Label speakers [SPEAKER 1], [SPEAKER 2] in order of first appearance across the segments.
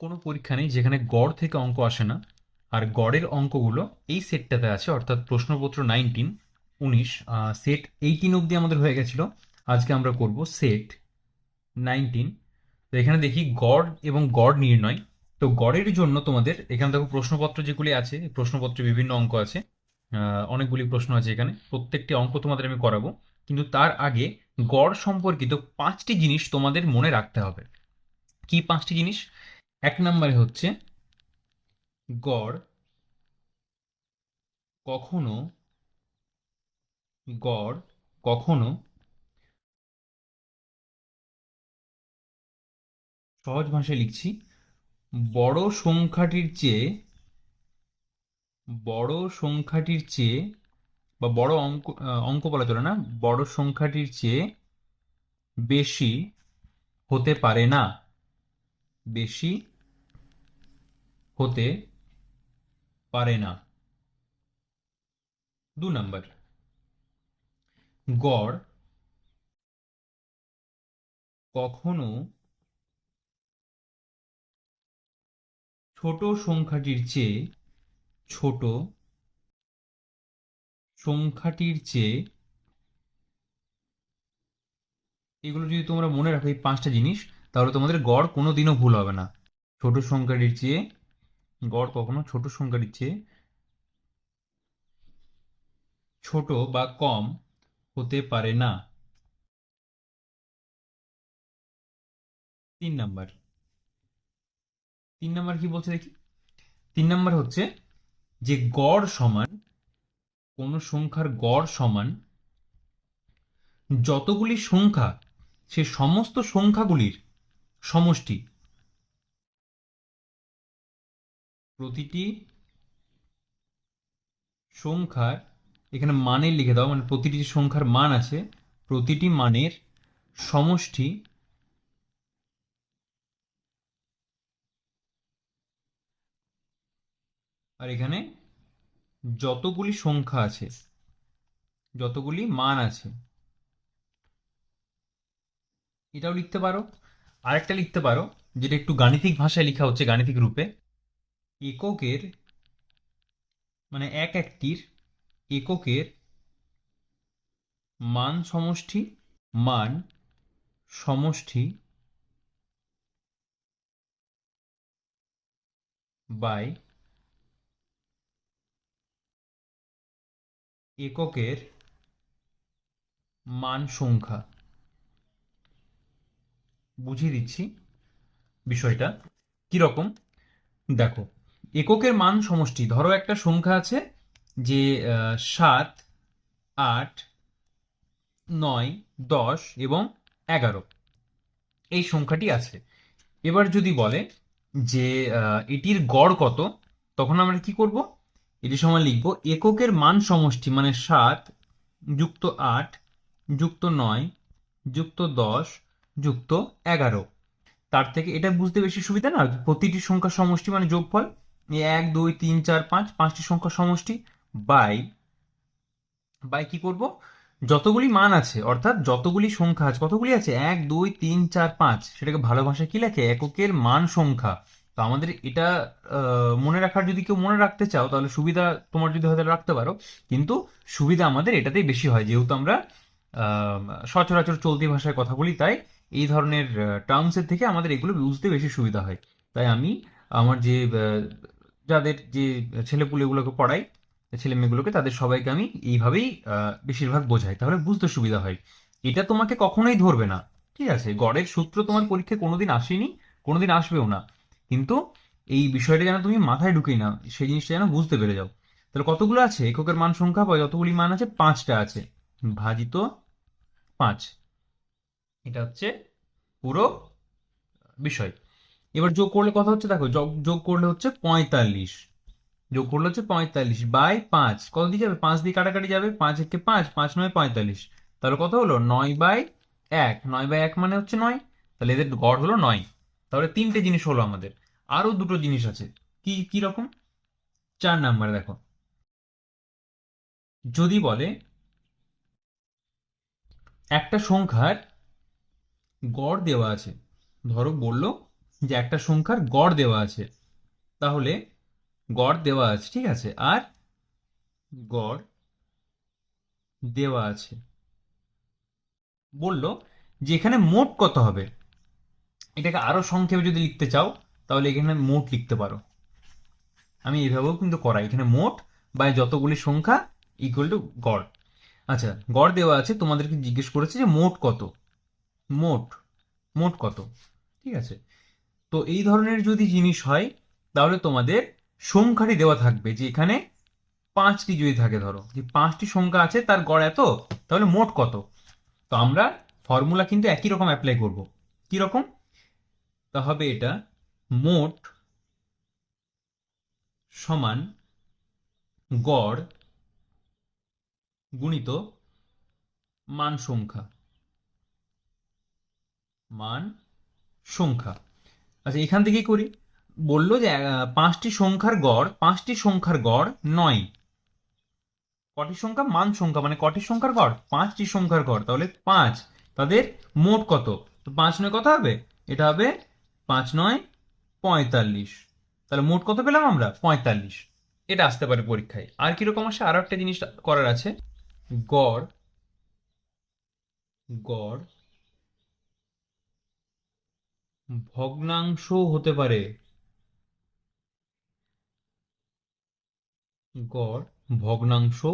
[SPEAKER 1] কোনো পরীক্ষা নেই যেখানে গড় থেকে অঙ্ক আসে না। আর গড়ের অঙ্কগুলো এই সেটটাতে আছে, অর্থাৎ প্রশ্নপত্র নাইনটিন উনিশ সেট এইটিন অবধি আমাদের হয়ে গেছিল। আজকে আমরা করব সেট নাইনটিন তো এখানে দেখি গড় এবং গড় নির্ণয়। তো গড়ের জন্য তোমাদের এখানে দেখো প্রশ্নপত্র যেগুলি আছে, প্রশ্নপত্রে বিভিন্ন অঙ্ক আছে অনেকগুলি প্রশ্ন আছে এখানে। প্রত্যেকটি অঙ্ক তোমাদের আমি করাবো। কিন্তু তার আগে গড় সম্পর্কিত পাঁচটি জিনিস তোমাদের মনে রাখতে হবে। কি পাঁচটি জিনিস? এক নম্বরে হচ্ছে গড় কখনো গড় কখনো সহজ ভাষায় লিখছি, বড় সংখ্যাটির চেয়ে, বড় সংখ্যাটির চেয়ে বা বড় অঙ্ক অঙ্ক বলা চলে না, বড় সংখ্যাটির চেয়ে বেশি হতে পারে না। বেশি হতে পারে না। দু নম্বর। গড় কখনো ছোট সংখ্যাটির চেয়ে ছোট সংখ্যাটির চেয়ে এগুলো যদি তোমরা মনে রাখো এই পাঁচটা জিনিস, তাহলে তোমাদের গড় কোনো দিনও ভুল হবে না। ছোট সংখ্যাটির চেয়ে গড় কখনো ছোট সংখ্যাটির চেয়ে ছোট বা কম হতে পারে না। তিন নাম্বার। তিন নাম্বার কি বলছে দেখি? তিন নাম্বার হচ্ছে যে গড় সমান, কোন সংখ্যার গড় সমান যতগুলি সংখ্যা, সে সমস্ত সংখ্যাগুলির সমষ্টি প্রতিটি সংখ্যার, এখানে মানের লিখে দাও মানে প্রতিটি সংখ্যার মান আছে, প্রতিটি মানের সমষ্টি আর এখানে যতগুলি সংখ্যা আছে, যতগুলি মান আছে, এটাও লিখতে পারো। আরেকটা লিখতে পারো, যেটা একটু গাণিতিক ভাষায় লেখা হচ্ছে, গাণিতিক রূপে। এককের মানে এক একটির এককের মান সমষ্টি মান সমষ্টি বাই এককের মান সংখ্যা। বুঝিয়ে দিচ্ছি বিষয়টা। কীরকম? দেখো এককের মান সমষ্টি। ধরো একটা সংখ্যা আছে যে সাত, আট, নয়, দশ এবং এগারো। এই সংখ্যাটি আছে। এবার যদি বলে যে এটির গড় কত, তখন আমরা কি করব? এটি সময় লিখব, এককের মান সমষ্টি মানে সাত যুক্ত আট যুক্ত নয় যুক্ত দশ যুক্ত এগারো। তার থেকে এটা বুঝতে বেশি সুবিধা না? প্রতিটি সংখ্যা সমষ্টি মানে যোগফল। এক, দুই, তিন, চার, পাঁচ, পাঁচটি সংখ্যা সমষ্টি বাই বাই কি করব? যতগুলি মান আছে, অর্থাৎ যতগুলি সংখ্যা আছে, কতগুলি আছে? এক, দুই, তিন, চার, পাঁচ। সেটাকে ভালো ভাষায় কি লেখে? এককের মান সংখ্যা। তো আমাদের এটা মনে রাখার যদি কেউ মনে রাখতে চাও, তাহলে সুবিধা তোমার যদি হয়তো রাখতে পারো। কিন্তু সুবিধা আমাদের এটাতেই বেশি হয়, যেহেতু আমরা সচরাচর চলতি ভাষায় কথা বলি, তাই এই ধরনের টার্মসের থেকে আমাদের এগুলো বুঝতে বেশি সুবিধা হয়। তাই আমি আমার যে যাদের যে ছেলেপুলেগুলোকে পড়াই ছেলে মেয়েগুলোকে তাদের সবাইকে আমি এইভাবেই বেশিরভাগ বোঝাই। তাহলে বুঝতে সুবিধা হয়। এটা তোমাকে কখনোই ধরবে না। ঠিক আছে? গড়ের সূত্র তোমার পরীক্ষায় কোনোদিন আসেনি, কোনোদিন আসবেও না। কিন্তু এই বিষয়টা যেন তুমি মাথায় ঢুকেই না সেই জিনিসটা যেন বুঝতে পেরে যাও। তাহলে কতগুলো আছে? এককের মান সংখ্যা বা যতগুলি মান আছে, পাঁচটা আছে। ভাজিত পাঁচ। এটা হচ্ছে পুরো বিষয়। এবার যোগ করলে কথা হচ্ছে, দেখো, যোগ করলে হচ্ছে পঁয়তাল্লিশ। যোগ করলে হচ্ছে পঁয়তাল্লিশ বাই পাঁচ। কত দিয়ে যাবে? পাঁচ দিয়ে কাটাকাটি যাবে? পাঁচ একে পাঁচ পাঁচ নয় পঁয়তাল্লিশ। তাহলে কত হলো? নয় বাই এক। নয় বাই এক মানে হচ্ছে নয়। তাহলে এদের গড় হলো নয়। তাহলে তিনটে জিনিস হলো আমাদের। আরও দুটো জিনিস আছে। কি কি রকম? চার নাম্বার, দেখো। যদি বলে একটা সংখ্যার গড় দেওয়া আছে, ধরো বলল যে একটা সংখ্যার গড় দেওয়া আছে। তাহলে গড় দেওয়া আছে, ঠিক আছে? আর গড় দেওয়া আছে। বলল যে এখানে মোট কত হবে? এটাকে আরও সংক্ষেপে যদি লিখতে চাও, তাহলে এখানে মোট লিখতে পারো। আমি এইভাবেও কিন্তু করাই। এখানে মোট বা যতগুলি সংখ্যা ইকুয়াল টু গড়। আচ্ছা গড় দেওয়া আছে, তোমাদেরকে জিজ্ঞেস করেছে যে মোট কত? মোট মোট কত? ঠিক আছে? তো এই ধরনের যদি জিনিস হয়, তাহলে তোমাদের সংখ্যাটি দেওয়া থাকবে যে এখানে পাঁচটি যদি থাকে ধরো, যে পাঁচটি সংখ্যা আছে, তার গড় এত, তাহলে মোট কত? তো আমরা ফর্মুলা কিন্তু একই রকম অ্যাপ্লাই করব। কি রকম? তা হবে এটা মোট সমান গড় গুণিত মান সংখ্যা। মান সংখ্যা। আচ্ছা এখান থেকেই করি। বলল যে পাঁচটি সংখ্যার গড়, পাঁচটি সংখ্যার গড় নয়। কটি সংখ্যা? মান সংখ্যা মানে কটি সংখ্যার গড়? পাঁচটি সংখ্যার গড়, তাহলে পাঁচ। তাদের মোট কত? তো পাঁচ নয় কত হবে? এটা হবে পাঁচ নয় পঁয়তাল্লিশ। তাহলে মোট কত পেলাম আমরা? পঁয়তাল্লিশ। এটা আসতে পারে পরীক্ষায়। আর কীরকম আসে? আরও একটা জিনিস করার আছে। গড় গড় ভগ্নাংশ হতে পারে। গড় ভগ্নাংশ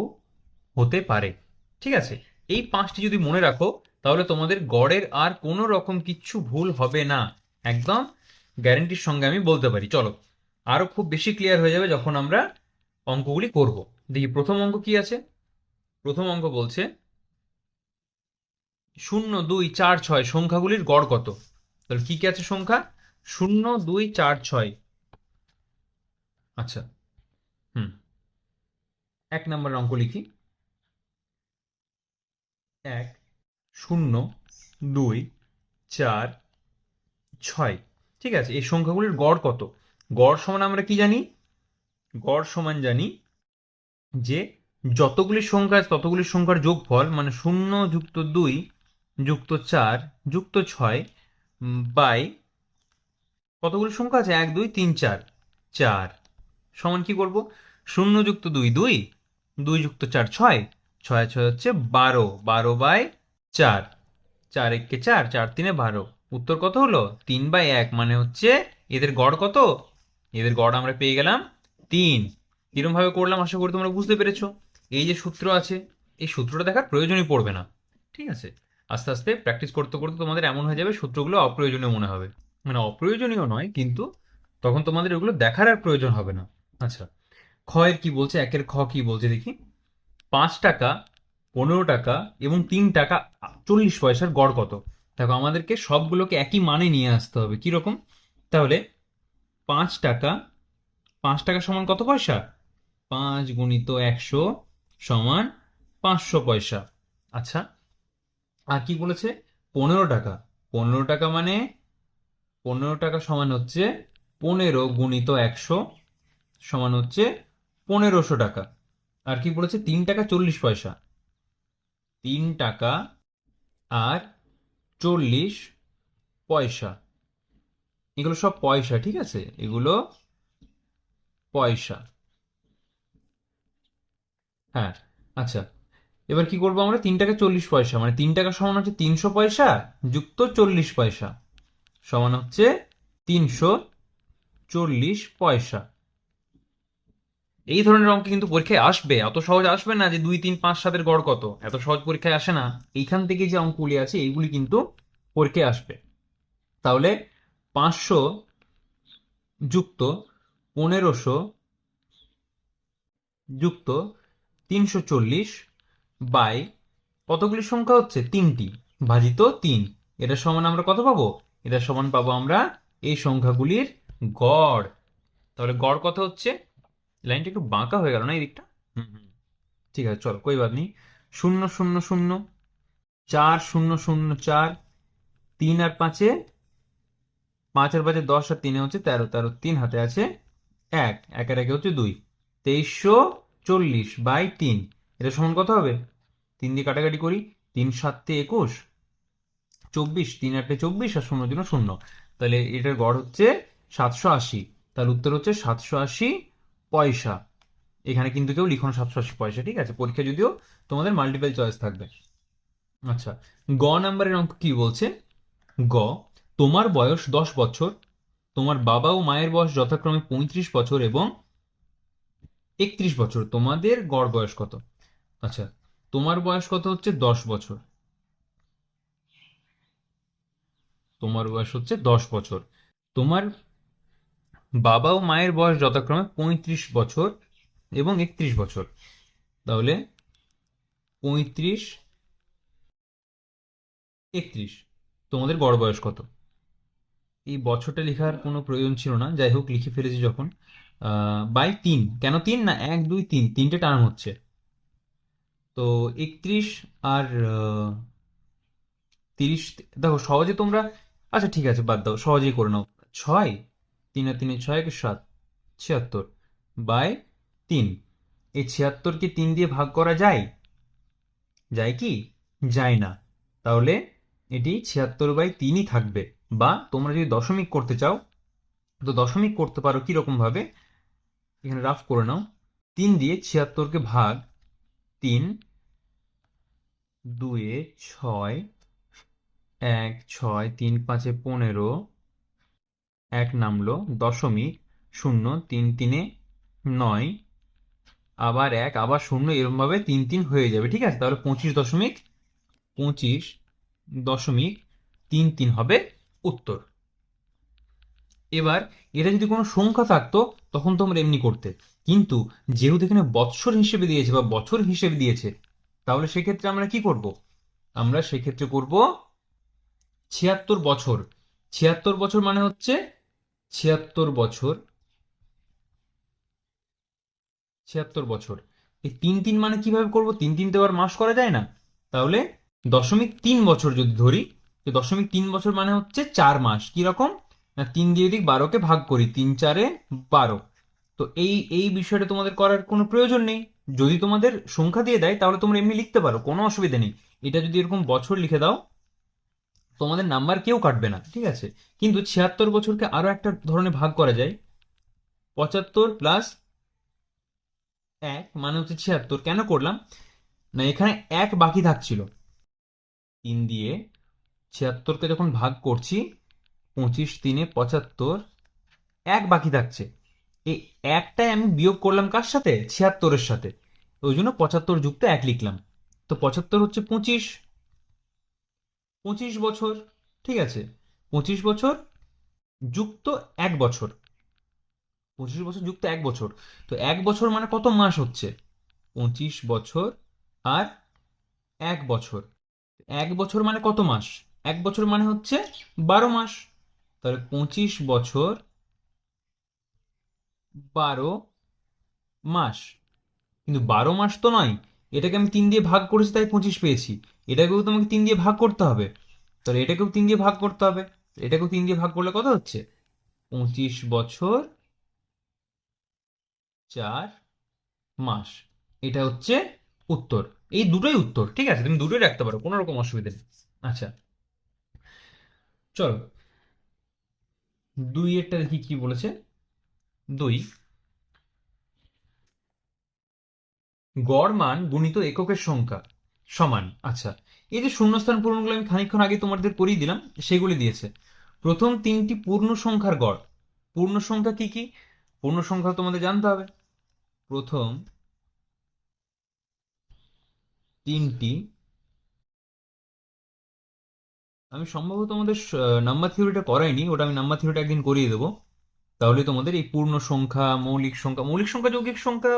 [SPEAKER 1] হতে পারে। ঠিক আছে? এই পাঁচটি যদি মনে রাখো, তাহলে তোমাদের গড়ের আর কোনো রকম কিচ্ছু ভুল হবে না। একদম গ্যারেন্টির সঙ্গে আমি বলতে পারি। চলো, আরও খুব বেশি ক্লিয়ার হয়ে যাবে যখন আমরা অঙ্কগুলি করব। দেখি, প্রথম অঙ্ক কি আছে? প্রথম অঙ্ক বলছে, শূন্য, দুই, চার, ছয়, সংখ্যাগুলির গড় কত? তাহলে কি কি আছে সংখ্যা? শূন্য, দুই, চার, ছয়। আচ্ছা হুম। এক নম্বর অঙ্ক লিখি। এক, শূন্য, দুই, চার, ছয়। ঠিক আছে, এই সংখ্যাগুলির গড় কত? গড় সমান আমরা কি জানি? গড় সমান জানি যে যতগুলি সংখ্যা আছে ততগুলি সংখ্যার যোগফল মানে শূন্য যুক্ত দুই, যুক্ত চার, যুক্ত ছয় বাই কতগুলো সংখ্যা আছে? এক, দুই, তিন, চার। চার সমান কি করব? শূন্য যুক্ত দুই দুই। দুই যুক্ত চার, ছয়। ছয় ছয় হচ্ছে বারো। বারো বাই চার। চার এককে চার চার তিনে বারো। উত্তর কত হলো? তিন বাই এক মানে হচ্ছে এদের গড় কত? এদের গড় আমরা পেয়ে গেলাম তিন। কিরম ভাবে করলাম আশা করি তোমরা বুঝতে পেরেছ। এই যে সূত্র আছে, এই সূত্রটা দেখার প্রয়োজনই পড়বে না। ঠিক আছে? আস্তে আস্তে প্র্যাকটিস করতে করতে তোমাদের এমন হয়ে যাবে, সূত্রগুলো অপ্রয়োজনীয় মনে হবে। মানে অপ্রয়োজনীয় নয়, কিন্তু তখন তোমাদের এগুলো দেখার আর প্রয়োজন হবে না। আচ্ছা খয়ের কি বলছে? একের খ কি বলছে দেখি? পাঁচ টাকা, পনেরো টাকা এবং তিন টাকা চল্লিশ পয়সার গড় কত? দেখো, আমাদেরকে সবগুলোকে একই মানে নিয়ে আসতে হবে। কীরকম তাহলে পাঁচ টাকা পাঁচ টাকা সমান কত পয়সা? পাঁচ গুণিত একশো সমান পাঁচশো পয়সা। আচ্ছা আর কি বলেছে? পনেরো টাকা। পনেরো টাকা মানে পনেরো টাকা সমান হচ্ছে পনেরো গুণিত একশো সমান হচ্ছে পনেরোশো টাকা। আর কি বলেছে? তিন টাকা চল্লিশ পয়সা। তিন টাকা আর চল্লিশ পয়সা। এগুলো সব পয়সা, ঠিক আছে? এগুলো পয়সা। হ্যাঁ আচ্ছা। এবার কি করব আমরা? তিন টাকা চল্লিশ পয়সা। মানে তিন টাকা সমান হচ্ছে তিনশো পয়সা, যুক্ত চল্লিশ পয়সা। সমান হচ্ছে তিনশো চল্লিশ পয়সা। এই ধরনের অঙ্ক কিন্তু পরীক্ষায় আসবে। অত সহজ আসবে না যে দুই, তিন, পাঁচ, সাতের গড় কত। এত সহজ পরীক্ষায় আসে না। এইখান থেকে যে অঙ্কগুলি আছে, এইগুলি কিন্তু পরীক্ষায় আসবে। তাহলে পাঁচশো যুক্ত পনেরোশো যুক্ত তিনশো চল্লিশ বাই কতগুলি সংখ্যা হচ্ছে? তিনটি। ভাজিত তিন। এটা সমান আমরা কত পাবো? এটা সমান পাবো আমরা এই সংখ্যাগুলির গড়। তাহলে গড় কত হচ্ছে? লাইনটা একটু বাঁকা হয়ে গেল না এই দিকটা? হুম হুম। ঠিক আছে চল কই বাদ নেই। শূন্য শূন্য শূন্য। চার শূন্য শূন্য চার। তিন আর পাঁচে? পাঁচ আর পাঁচে দশ আর তিনে হচ্ছে তেরো। তেরো তিন হাতে আছে এক। একের একে হচ্ছে দুই। তেইশশো চল্লিশ বাই তিন। এটা সমান কত হবে? তিন দিয়ে কাটাকাটি করি, তিন সাতে একুশ, চব্বিশ, তিন আটে চব্বিশ আর শূন্য জন্য শূন্য। তাহলে এটার গড় হচ্ছে সাতশো আশি। তাহলে উত্তর হচ্ছে সাতশো আশি পয়সা। এখানে কিন্তু কেউ লিখুন সাতশো আশি পয়সা, ঠিক আছে? পরীক্ষা যদিও তোমাদের মাল্টিপল চয়েস থাকবে। আচ্ছা গ নাম্বারের অঙ্ক কি বলছে? গ, তোমার বয়স দশ বছর, তোমার বাবা ও মায়ের বয়স যথাক্রমে পঁয়ত্রিশ বছর এবং একত্রিশ বছর, তোমাদের গড় বয়স কত? আচ্ছা তোমার বয়স কত হচ্ছে? দশ বছর। তোমার বয়স হচ্ছে দশ বছর। তোমার বাবা ও মায়ের বয়স যথাক্রমে পঁয়ত্রিশ বছর এবং একত্রিশ বছর। তাহলে পঁয়ত্রিশ, একত্রিশ। তোমাদের বড় বয়স কত? এই বছরটা লেখার কোনো প্রয়োজন ছিল না। যাই হোক, লিখে ফেলেছি যখন। বাই তিন। কেন তিন না? এক, দুই, তিন। তিনটে টার্ম হচ্ছে। তো একত্রিশ আর তিরিশ, দেখো সহজে তোমরা আচ্ছা ঠিক আছে, বাদ দাও, সহজেই করে নাও। ছয়, তিন আর তিনে ছয় একে সাত, ছিয়াত্তর, বাই তিন। এই ছিয়াত্তরকে তিন দিয়ে ভাগ করা যায়? যায় কি? যায় না। তাহলে এটি ছিয়াত্তর বাই তিনই থাকবে। বা তোমরা যদি দশমিক করতে চাও, তো দশমিক করতে পারো কীরকম ভাবে? এখানে রাফ করে নাও। তিন দিয়ে ছিয়াত্তরকে ভাগ তিন দুয়ে ছয়, এক, ছয়, তিন, পাঁচে পনেরো, এক নামলো দশমিক শূন্য, তিন, তিনে নয়, আবার এক, আবার শূন্য এরকমভাবে তিন তিন হয়ে যাবে, ঠিক আছে? তাহলে পঁচিশ দশমিক পঁচিশ দশমিক তিন তিন হবে উত্তর। এবার এটা যদি কোনো সংখ্যা থাকতো, তখন তোমরা এমনি করতে। কিন্তু যেহেতু এখানে বৎসর হিসেবে দিয়েছে বা বছর হিসেবে দিয়েছে তাহলে সেক্ষেত্রে আমরা কি করব? আমরা সেক্ষেত্রে করব ছিয়াত্তর বছর। ছিয়াত্তর বছর মানে হচ্ছে ছিয়াত্তর বছর। ছিয়াত্তর বছর। এই তিন তিন মানে কীভাবে করব? তিন তিন তো মাস করা যায় না। তাহলে দশমিক তিন বছর যদি ধরি, তো দশমিক তিন বছর মানে হচ্ছে চার মাস। কি রকম? না, তিন দিয়ে দিক বারোকে ভাগ করি, তিন চারে বারো। তো এই এই বিষয়টা তোমাদের করার কোনো প্রয়োজন নেই। যদি তোমাদের সংখ্যা দিয়ে দেয়, তাহলে তোমরা এমনি লিখতে পারো, কোনো অসুবিধা নেই। এটা যদি এরকম বছর লিখে দাও, তোমাদের নাম্বার কেউ কাটবে না, ঠিক আছে? কিন্তু ছিয়াত্তর বছরকে আরও একটা ধরনের ভাগ করা যায়। পঁচাত্তর প্লাস এক মানে হচ্ছে ছিয়াত্তর। কেন করলাম? না, এখানে এক বাকি থাকছিল। তিন দিয়ে ছিয়াত্তরকে যখন ভাগ করছি, পঁচিশ তিনে পঁচাত্তর, এক বাকি থাকছে। এই একটাই আমি বিয়োগ করলাম কার সাথে? ছিয়াত্তরের সাথে। ওই জন্য পঁচাত্তর যুক্ত এক লিখলাম। তো পঁচাত্তর হচ্ছে পঁচিশ। পঁচিশ বছর, ঠিক আছে। পঁচিশ বছর যুক্ত এক বছর। পঁচিশ বছর যুক্ত এক বছর। তো এক বছর মানে কত মাস হচ্ছে? পঁচিশ বছর আর এক বছর। এক বছর মানে কত মাস? এক বছর মানে হচ্ছে বারো মাস। তাহলে পঁচিশ বছর বারো মাস। কিন্তু বারো মাস তো নয়, এটাকে আমি তিন দিয়ে ভাগ করেছি, তাই পঁচিশ পেয়েছি। এটাকেও তোমাকে তিন দিয়ে ভাগ করতে হবে। তাহলে এটাকেও তিন দিয়ে ভাগ করতে হবে। এটাকেও তিন দিয়ে ভাগ করলে কত হচ্ছে? পঁচিশ বছর চার মাস। এটা হচ্ছে উত্তর। এই দুটোই উত্তর, ঠিক আছে? তুমি দুটোই রাখতে পারো, কোনো রকম অসুবিধা নেই। আচ্ছা। চলো। দুই এরটা দেখি কি বলেছে। দুই। গড় মান গুণিত এককের সংখ্যা সমান। আচ্ছা এই যে শূন্যস্থান পূরণগুলো আমি খানিকক্ষণ আগে তোমাদের করিয়ে দিলাম, সেগুলি দিয়েছে। প্রথম তিনটি পূর্ণ সংখ্যার গড়। পূর্ণ সংখ্যা কি কি? পূর্ণ সংখ্যা তোমাদের জানতে হবে। প্রথম তিনটি, আমি সম্ভবত আমাদের নাম্বার থিওরিটা করাইনি, ওটা আমি নাম্বার থিওরিটা একদিন করিয়ে দেবো। তাহলে তোমাদের এই পূর্ণ সংখ্যা মৌলিক সংখ্যা মৌলিক সংখ্যা যৌগিক সংখ্যা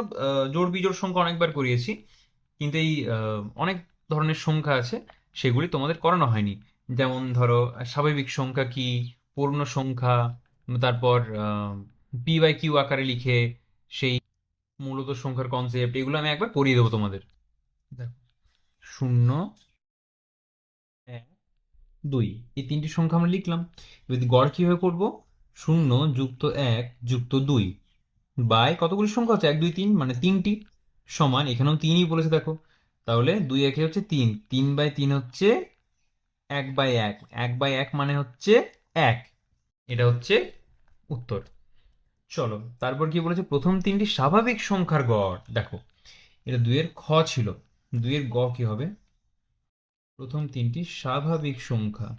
[SPEAKER 1] জোড় বিজোড় সংখ্যা অনেকবার করিয়েছি। কিন্তু এই অনেক ধরনের সংখ্যা আছে সেগুলি তোমাদের করানো হয়নি। যেমন ধরো স্বাভাবিক সংখ্যা কি পূর্ণ সংখ্যা তারপর পি বাই কিউ আকারে লিখে সেই মূলত সংখ্যার কনসেপ্ট এগুলো আমি একবার করিয়ে দেবো তোমাদের। দেখো। শূন্য এক দুই এই তিনটি সংখ্যা আমরা লিখলাম। এবার গড় কীভাবে করব? শূন্য যুক্ত এক যুক্ত দুই। বাই কতগুলি সংখ্যা হচ্ছে? এক, দুই, তিন মানে তিনটি সমান। এখানেও তিনই বলেছে, দেখো। তাহলে দুই একে হচ্ছে তিন। তিন বাই তিন হচ্ছে এক বাই এক। এক বাই এক মানে হচ্ছে এক। এটা হচ্ছে উত্তর। চলো, তারপর কি বলেছে? প্রথম তিনটি স্বাভাবিক সংখ্যার গড়। দেখো, এটা দুইয়ের খ ছিল। দুইয়ের গ কি হবে? প্রথম তিনটি স্বাভাবিক সংখ্যা।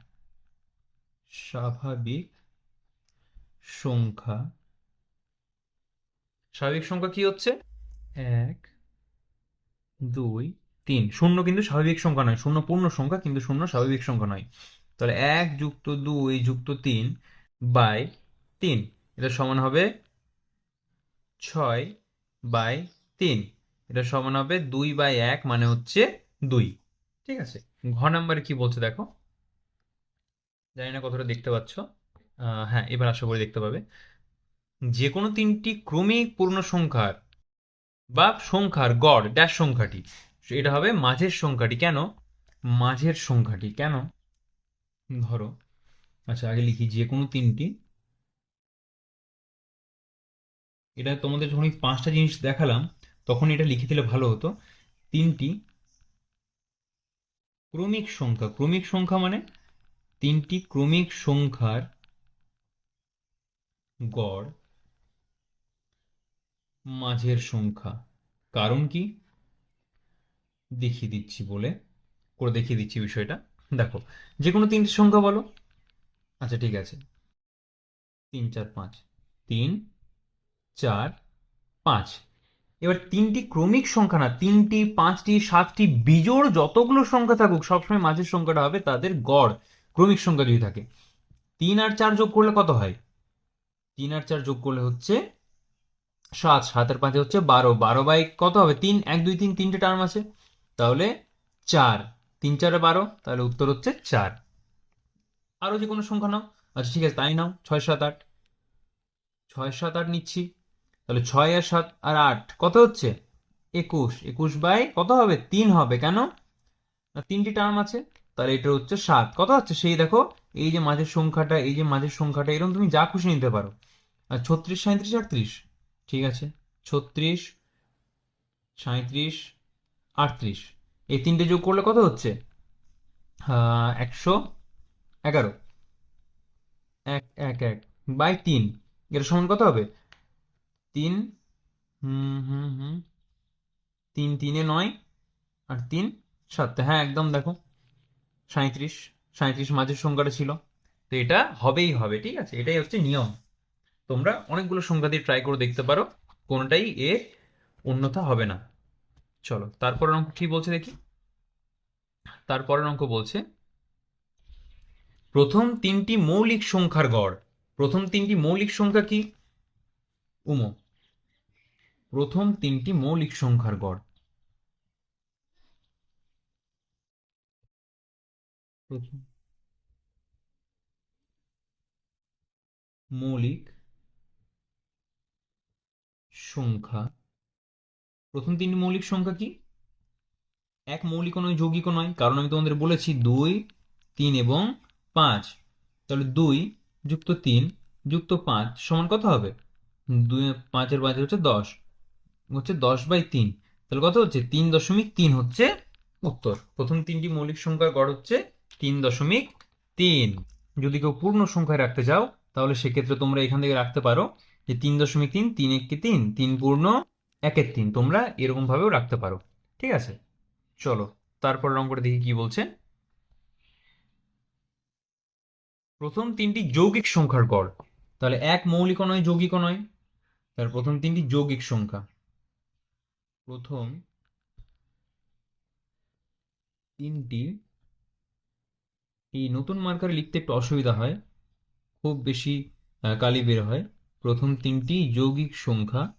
[SPEAKER 1] স্বাভাবিক সংখ্যা। স্বাভাবিক সংখ্যা কি হচ্ছে? এক দুই তিন। শূন্য কিন্তু স্বাভাবিক সংখ্যা নয়। শূন্য পূর্ণ সংখ্যা কিন্তু শূন্য স্বাভাবিক সংখ্যা নয়। তাহলে এক যুক্ত দুই যুক্ত তিন বাই তিন। এটা সমান হবে ছয় বাই তিন। এটা সমান হবে দুই বাই এক মানে হচ্ছে দুই। ঠিক আছে? ঘ নাম্বারে কি বলছে দেখো? জানি না কতটা দেখতে পাচ্ছ। হ্যাঁ এবার আশা করি দেখতে পাবে। যে কোনো তিনটি ক্রমিক পূর্ণ সংখ্যার বা সংখ্যার গড় ড্যাশ সংখ্যাটি, এটা হবে মাঝের সংখ্যাটি। কেন? মাঝের সংখ্যাটি। কেন? ধরো আচ্ছা আগে লিখি যে কোনো তিনটি, এটা তোমাদের যখন পাঁচটা জিনিস দেখালাম, তখন এটা লিখে দিলে ভালো হতো। তিনটি ক্রমিক সংখ্যা। ক্রমিক সংখ্যা মানে তিনটি ক্রমিক সংখ্যার গড়, মাঝের সংখ্যা। কারণ কি? দেখিয়ে দিচ্ছি বলে, করে দেখিয়ে দিচ্ছি বিষয়টা। দেখো যে কোনো তিনটি সংখ্যা বলো। আচ্ছা ঠিক আছে। তিন, চার, পাঁচ। তিন, চার, পাঁচ। এবার তিনটি ক্রমিক সংখ্যা না, তিনটি, পাঁচটি, সাতটি, বিজোড় যতগুলো সংখ্যা থাকুক, সবসময় মাঝের সংখ্যাটা হবে তাদের গড়, ক্রমিক সংখ্যা যদি থাকে। তিন আর চার যোগ করলে কত হয়? তিন আর চার যোগ করলে হচ্ছে সাত। সাতের পাঁচে হচ্ছে বারো। বারো বাই কত হবে? তিন। এক, দুই, তিন, তিনটে টার্ম আছে। তাহলে চার। তিন, চারে, বারো। তাহলে উত্তর হচ্ছে চার। আরও যে কোনো সংখ্যা নাও। আচ্ছা ঠিক আছে, তাই নাও। ছয়, সাত, আট। ছয়, সাত, আট নিচ্ছি। তাহলে ছয় আর সাত আর আট কত হচ্ছে? একুশ। একুশ বাই কত হবে? তিন হবে। কেন? তিনটি টার্ম আছে। তাহলে এটা হচ্ছে সাত। কত হচ্ছে? সেই দেখো, এই যে মাঝের সংখ্যাটা, এই যে মাঝের সংখ্যাটা, এরকম তুমি যা খুশি নিতে পারো। আর ছত্রিশ সাঁত্রিশ আটত্রিশ। ঠিক আছে? ছত্রিশ সাঁত্রিশ আটত্রিশ। এই তিনটে যোগ করলে কত হচ্ছে? একশো এগারো। এক এক এক বাই তিন। এটা সমান কত হবে? তিন, হুম হুম হুম। তিন, তিনে নয় আর তিন, সাত। হ্যাঁ একদম দেখো। সাঁত্রিশ সাঁত্রিশ মাঝের সংখ্যাটা ছিল। তো এটা হবেই হবে, ঠিক আছে? এটাই হচ্ছে নিয়ম। তোমরা অনেকগুলো সংখ্যা দিয়ে ট্রাই করে দেখতে পারো, কোনটাই এ অন্যথা হবে না। চলো, তারপরের অঙ্ক কি বলছে দেখি? তারপরের অঙ্ক বলছে, প্রথম তিনটি মৌলিক সংখ্যার গড়। প্রথম তিনটি মৌলিক সংখ্যা কি? উমো। প্রথম তিনটি মৌলিক সংখ্যার গড়। মৌলিক সংখ্যা। প্রথম তিনটি মৌলিক সংখ্যা কি? এক মৌলিক নয়, যৌগিক নয়, কারণ আমি তোমাদের বলেছি দুই, তিন এবং পাঁচ। তাহলে দুই যুক্ত তিন যুক্ত পাঁচ সমান কত হবে? দুই, পাঁচের পাঁচের হচ্ছে দশ। হচ্ছে দশ বাই তিন। তাহলে কত হচ্ছে? তিন দশমিক তিন হচ্ছে উত্তর। প্রথম তিনটি মৌলিক সংখ্যার গড় হচ্ছে তিন দশমিক তিন। যদি কেউ পূর্ণ সংখ্যায় রাখতে চাও, তাহলে সেক্ষেত্রে তোমরা এখান থেকে রাখতে পারো যে তিন দশমিক তিন তিন একটি তিন তিন পূর্ণ একের তিন। তোমরা এরকম ভাবেও রাখতে পারো। ঠিক আছে? চলো তারপর অঙ্কটা দেখি কি বলছে। প্রথম তিনটি যৌগিক সংখ্যার গড়। তাহলে এক মৌলিক নয়, যৌগিক নয়। তার প্রথম তিনটি যৌগিক সংখ্যা। প্রথম তিনটি, এই নতুন মার্কারে লিখতে একটু অসুবিধা হয়। খুব বেশি কালি বের হয়। প্রথম তিনটি যৌগিক সংখ্যা।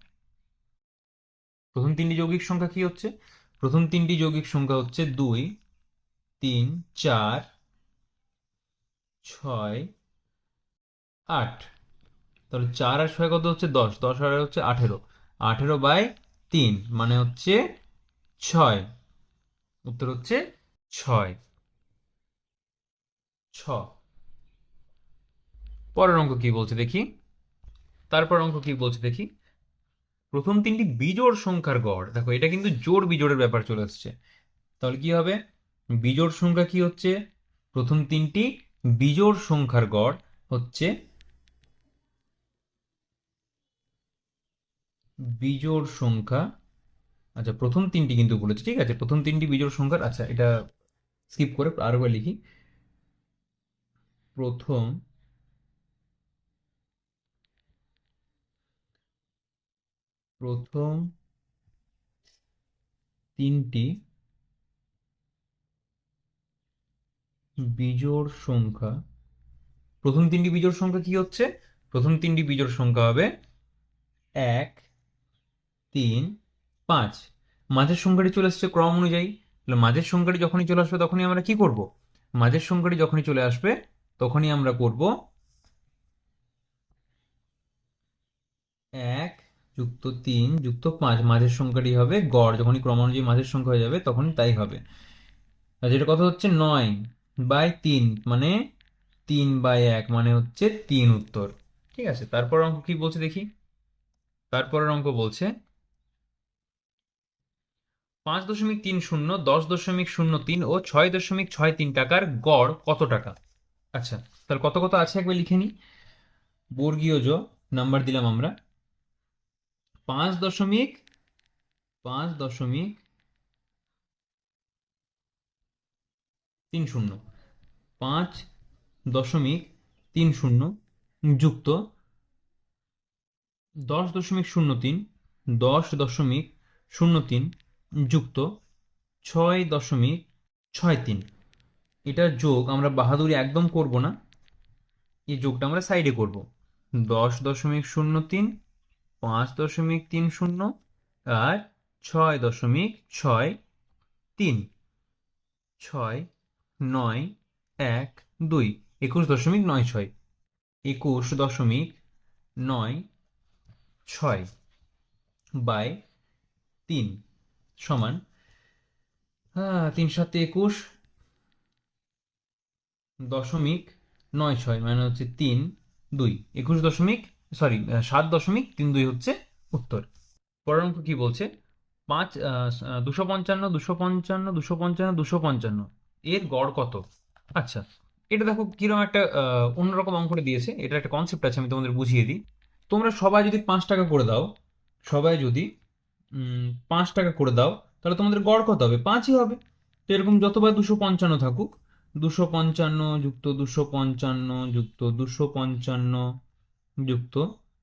[SPEAKER 1] প্রথম তিনটি যৌগিক সংখ্যা কি হচ্ছে? প্রথম তিনটি যৌগিক সংখ্যা হচ্ছে দুই, তিন, চার, ছয়, আট। তাহলে চার আর ছয় কত হচ্ছে? দশ। দশ আর হচ্ছে আঠেরো। আঠেরো বাই তিন মানে হচ্ছে ছয়। উত্তর হচ্ছে ছয়। ছ। পরের অঙ্ক কি বলছে দেখি। তারপর অঙ্ক কি বলছে দেখি। প্রথম তিনটি বিজোড় সংখ্যার গড়। দেখো, এটা কিন্তু জোর বিজোড়ের ব্যাপার চলে আসছে। তাহলে কি হবে? বিজোড় সংখ্যা কি হচ্ছে? প্রথম তিনটি বিজোড় সংখ্যার গড় হচ্ছে বিজোড় সংখ্যা। আচ্ছা প্রথম তিনটি কিন্তু বলেছে, ঠিক আছে? প্রথম তিনটি বিজোড় সংখ্যার আচ্ছা এটা স্কিপ করে আরও লিখি। প্রথম প্রথম তিনটি বিজোড় সংখ্যা। প্রথম তিনটি বিজোড় সংখ্যা কি হচ্ছে? প্রথম তিনটি বিজোড় সংখ্যা হবে এক, তিন, পাঁচ। মাঝের সংখ্যাটি চলে আসছে ক্রম অনুযায়ী। তাহলে মাঝের সংখ্যাটি যখনই চলে আসবে তখনই আমরা কি করব? মাঝের সংখ্যাটি যখনই চলে আসবে তখনই আমরা করব এক যুক্ত তিন, যুক্ত পাঁচ, মাঝের সংখ্যাটি হবে গড়। যখনই ক্রম অনুযায়ী মাঝের সংখ্যা হয়ে যাবে, তখনই তাই হবে। আর যেটা কথা হচ্ছে নয় বাই তিন মানে তিন বাই এক মানে হচ্ছে তিন উত্তর। ঠিক আছে? তারপর অঙ্ক কি বলছে দেখি? তারপরের অঙ্ক বলছে পাঁচ দশমিক তিন শূন্য, দশ দশমিক শূন্য তিন ও ছয় দশমিক ছয় তিন টাকার গড় কত টাকা? আচ্ছা তাহলে কত কত আছে একবার লিখে নিই? বর্গীয় জ নাম্বার দিলাম আমরা। পাঁচ দশমিক পাঁচ দশমিক তিন শূন্য, পাঁচ দশমিক তিন শূন্য যুক্ত দশ দশমিক শূন্য তিন, দশ দশমিক শূন্য তিন যুক্ত ছয় দশমিক ছয় তিন। এটার যোগ আমরা বাহাদুরি একদম করব না, এই যোগটা আমরা সাইডে করব। দশ দশমিক শূন্য তিন পাঁচ দশমিক তিন শূন্য আর ছয় দশমিক ছয় তিন। ছয় নয় এক দুই। একুশ দশমিক নয় ছয়। একুশ দশমিক নয় ছয় বাই তিন সমান হ্যাঁ তিন সাতে একুশ দশমিক নয় ছয় মানে হচ্ছে তিন দুই। একুশ দশমিক সরি সাত দশমিক তিন দুই হচ্ছে উত্তর। পরের অঙ্ক কি বলছে? পাঁচ দুশো পঞ্চান্ন দুশো পঞ্চান্ন দুশো পঞ্চান্ন দুশো পঞ্চান্ন। এর গড় কত? আচ্ছা এটা দেখো কীরকম একটা অন্যরকম অঙ্কটা দিয়েছে। এটা একটা কনসেপ্ট আছে, আমি তোমাদের বুঝিয়ে দিই। তোমরা সবাই যদি পাঁচ টাকা করে দাও, সবাই যদি পাঁচ টাকা করে দাও, তাহলে তোমাদের গড় কত হবে? পাঁচই হবে। তো এরকম যতবার দুশো পঞ্চান্ন থাকুক, দুশো পঞ্চান্ন যুক্ত দুশো পঞ্চান্ন, যুক্ত দুশো পঞ্চান্ন যুক্ত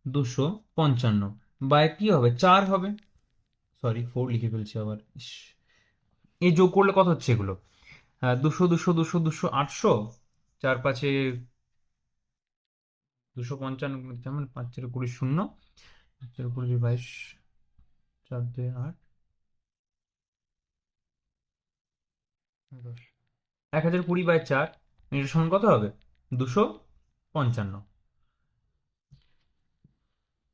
[SPEAKER 1] দুশো পঞ্চান্ন। বাই কি হবে? চার হবে। সরি ফোর লিখে ফেলছি আবার। এই যোগ করলে কত হচ্ছে এগুলো? দুশো দুশো দুশো দুশো, আটশো? চার পাঁচে দুশো পঞ্চান্ন যেমন পাঁচ চার কুড়ি শূন্য। পাঁচ চার কুড়ি বাইশ, চার দুই আট। এক হাজার কুড়ি বাই চার, এটার সমান কত হবে? দুশো পঞ্চান্ন।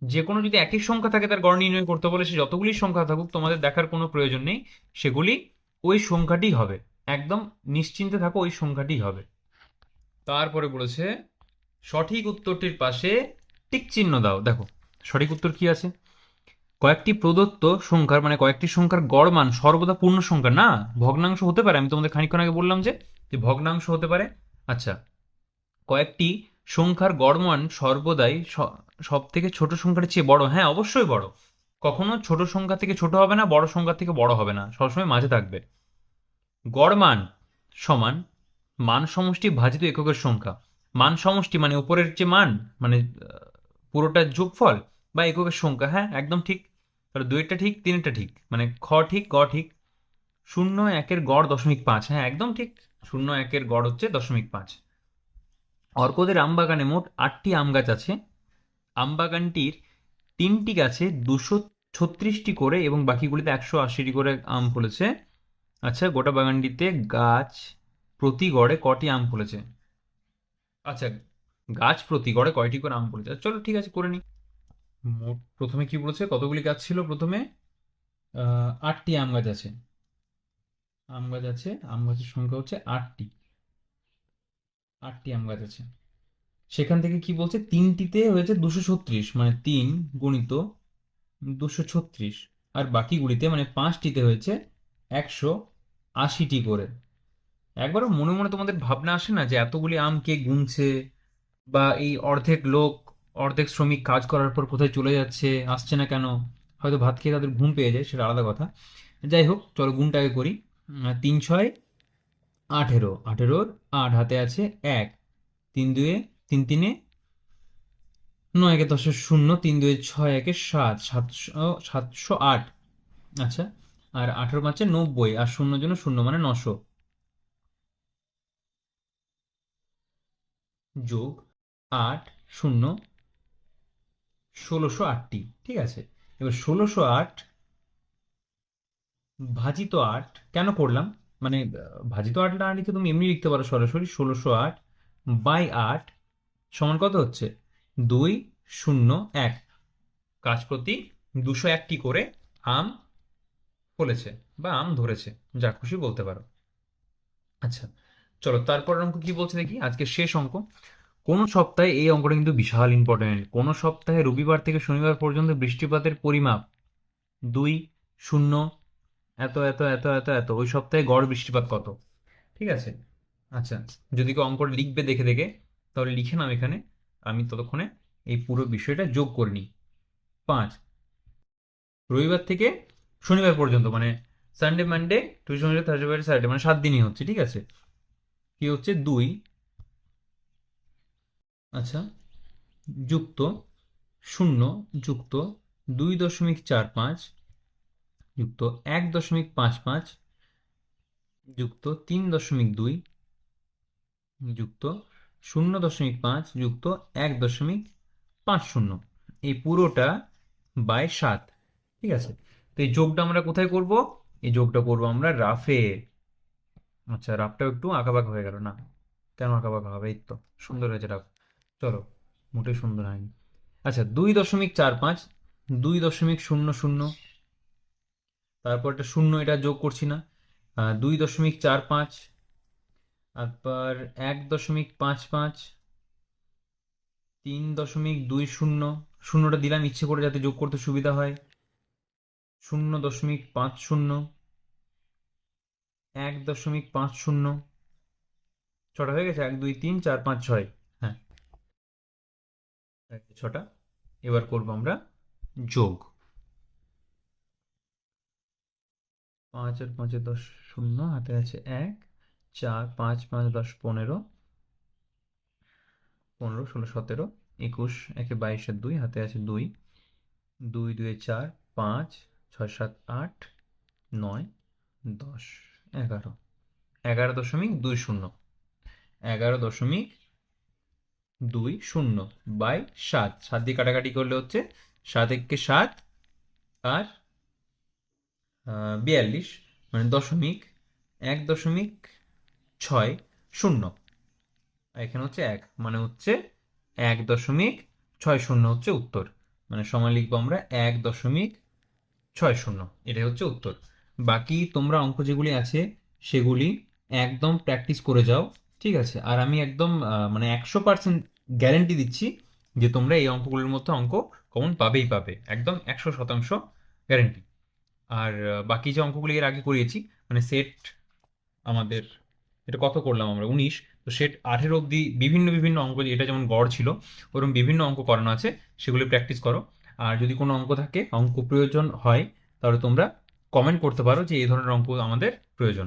[SPEAKER 1] যে কোনো যদি একই সংখ্যা থাকে তার গড় নির্ণয় করতে বলে সে যতগুলি সংখ্যা থাকুক, তোমাদের দেখার কোনো প্রয়োজন নেই, সেগুলি ওই সংখ্যাটি হবে। একদম নিশ্চিন্তে থাকো, ওই সংখ্যাটি হবে। তারপরে বলেছে, সঠিক উত্তরটির পাশে টিক চিহ্ন দাও। দেখো, সঠিক উত্তর কি আছে? কয়েকটি প্রদত্ত সংখ্যার মানে কয়েকটি সংখ্যার গড় মান সর্বদা পূর্ণ সংখ্যা না? ভগ্নাংশ হতে পারে, আমি তোমাদের খানিকক্ষণ আগে বললাম যে ভগ্নাংশ হতে পারে। আচ্ছা কয়েকটি সংখ্যার গড় মান সর্বদাই সব থেকে ছোট সংখ্যার চেয়ে বড়। হ্যাঁ অবশ্যই বড়। কখনো ছোট সংখ্যা থেকে ছোট হবে না বড় সংখ্যা থেকে বড় হবে না। সবসময় মাঝে থাকবে। গড় মান সমান মান সমষ্টি ভাজিত এককের সংখ্যা। মান সমষ্টি মানে উপরের যে মান মানে আহ, পুরোটার যোগফল বা এককের সংখ্যা। হ্যাঁ একদম ঠিক। তাহলে দুইটা ঠিক তিনটা ঠিক। মানে খ ঠিক গ ঠিক। শূন্য একের গড় দশমিক পাঁচ। হ্যাঁ একদম ঠিক। শূন্য একের গড় হচ্ছে দশমিক পাঁচ। অর্কদের আমবাগানে মোট আটটি আম গাছ আছে। আমবাগানটির তিনটি গাছে দুশো ছত্রিশটি করে এবং বাকিগুলিতে একশো আশিটি করে আম ফলেছে। আচ্ছা গোটা বাগানটিতে গাছ প্রতি গড়ে কটি আম ফলেছে? আচ্ছা গাছ প্রতি গড়ে কয়টি করে আম ফলেছে? চলো ঠিক আছে, করে নিই মোট প্রথমে কি বলেছে? কতগুলি গাছ ছিল প্রথমে? আটটি আম গাছ আছে। আম গাছ আছে, আম গাছের সংখ্যা হচ্ছে আটটি। আটটি আম গাছ আছে। সেখান থেকে কি বলছে? তিনটিতে হয়েছে দুশো ছত্রিশ মানে তিন গণিত দুশো ছত্রিশ। আর বাকিগুলিতে মানে পাঁচটিতে হয়েছে একশো আশিটি করে। একবারও মনে মনে তোমাদের ভাবনা আসে না যে এতগুলি আম কে গুনছে বা এই অর্ধেক লোক, অর্ধেক শ্রমিক কাজ করার পর কোথায় চলে যাচ্ছে, আসছে না কেন? হয়তো ভাত খেয়ে তাদের ঘুম পেয়ে যায়, সেটা আলাদা কথা। যাই হোক, চলো গুণটাকে করি। তিন ছয় আঠেরো আঠেরোর আট হাতে আছে এক, তিন দুয়ে, তিন তিনে নয় একে দশের শূন্য, তিন দুয়ে ছয় একে সাত, সাতশো সাতশো আট। আচ্ছা আর আঠেরো পাঁচে নব্বই, আর শূন্য জন্য শূন্য মানে নশো। যোগ আট, শূন্য, ষোলোশো আটটি, ঠিক আছে? এবার ষোলোশো আট ভাজিত আট কেন করলাম? মানে ভাজিত আট না লিখে তুমি এমনি লিখতে পারো সরাসরি ষোলোশো আট বাই আট সমান কত হচ্ছে? দুই শূন্য এক। কাজ প্রতি দুশো একটি করে আম ফলেছে বা আম ধরেছে, যা খুশি বলতে পারো। আচ্ছা চলো তারপর অঙ্ক কি বলছে দেখি? আজকে শেষ অঙ্ক। কোন সপ্তাহে এই অঙ্কটা কিন্তু বিশাল ইম্পর্টেন্ট কোন সপ্তাহে রবিবার থেকে শনিবার পর্যন্ত বৃষ্টিপাতের পরিমাপ দুই শূন্য এত এত এত এত এত। ওই সপ্তাহে গড় বৃষ্টিপাত কত? ঠিক আছে? আচ্ছা যদি কেউ অঙ্কটা লিখবে দেখে দেখে, তাহলে লিখে নাও এখানে। আমি ততক্ষণে এই পুরো বিষয়টা যোগ করে নিই। পাঁচ। রবিবার থেকে শনিবার পর্যন্ত মানে Sunday Monday Tuesday Wednesday Thursday Friday Saturday মানে সাত দিনই হচ্ছে, ঠিক আছে? কি হচ্ছে? দুই। আচ্ছা যুক্ত, শূন্য, যুক্ত, দুই দশমিক চার পাঁচ যুক্ত এক দশমিক পাঁচ পাঁচ যুক্ত তিন দশমিক দুই যুক্ত শূন্য দশমিক পাঁচ যুক্ত এক দশমিক পাঁচ শূন্য। এই পুরোটা বাই সাত। ঠিক আছে? তো এই যোগটা আমরা কোথায় করব? এই যোগটা করব আমরা রাফে। আচ্ছা রাফটাও একটু আঁকাবাঁকা হয়ে গেল, না? কেন আঁকাবাঁকা হবে? এই তো, সুন্দর হয়েছে রাফ। চলো, মোটেই সুন্দর হয়নি। আচ্ছা দুই দশমিক চার পাঁচ, দুই দশমিক শূন্য শূন্য তারপর একটা শূন্য এটা যোগ করছি না। দুই দশমিক চার পাঁচ তারপর এক দশমিক পাঁচ পাঁচ, তিন দশমিক দুই শূন্য, শূন্যটা দিলাম ইচ্ছে করে যাতে যোগ করতে সুবিধা হয়। শূন্য দশমিক পাঁচ শূন্য, এক দশমিক পাঁচ শূন্য, ছটা হয়ে গেছে? এক, দুই, তিন, চার, পাঁচ, ছয়। হ্যাঁ। ছটা। এবার করব আমরা যোগ। পাঁচ আর পাঁচে দশ শূন্য, হাতে আছে এক, চার, পাঁচ পাঁচ, দশ, পনেরো। পনেরো, ষোলো, সতেরো, একুশ, একে বাইশের দুই, হাতে আছে দুই। দুই, দুয়ে চার, পাঁচ, ছয়, সাত, আট, নয়, দশ, এগারো। এগারো দশমিক দুই শূন্য। এগারো দশমিক দুই শূন্য বাই সাত। সাত দিয়ে কাটাকাটি করলে হচ্ছে সাত একে সাত আর বিয়াল্লিশ মানে দশমিক এক দশমিক ছয় শূন্য। এখানে হচ্ছে এক মানে হচ্ছে এক দশমিক ছয় শূন্য হচ্ছে উত্তর। মানে সময় লিখব আমরা এক দশমিক ছয় শূন্য, এটাই হচ্ছে উত্তর। বাকি তোমরা অঙ্ক যেগুলি আছে সেগুলি একদম প্র্যাকটিস করে যাও, ঠিক আছে? আর আমি একদম মানে একশো পার্সেন্ট গ্যারেন্টি দিচ্ছি যে তোমরা এই অঙ্কগুলোর মধ্যে অঙ্ক কমন পাবেই পাবে। একদম একশো শতাংশ গ্যারেন্টি আর বাকি যে অঙ্কগুলি এর আগে করিয়েছি মানে সেট আমাদের, এটা কত করলাম আমরা? উনিশ। তো সেট আঠেরো অবধি বিভিন্ন বিভিন্ন অঙ্ক এটা যেমন গড় ছিল ওরকম বিভিন্ন অঙ্ক করানো আছে, সেগুলি প্র্যাকটিস করো। আর যদি কোনো অঙ্ক থাকে, অঙ্ক প্রয়োজন হয়, তাহলে তোমরা কমেন্ট করতে পারো যে এই ধরনের অঙ্ক আমাদের প্রয়োজন।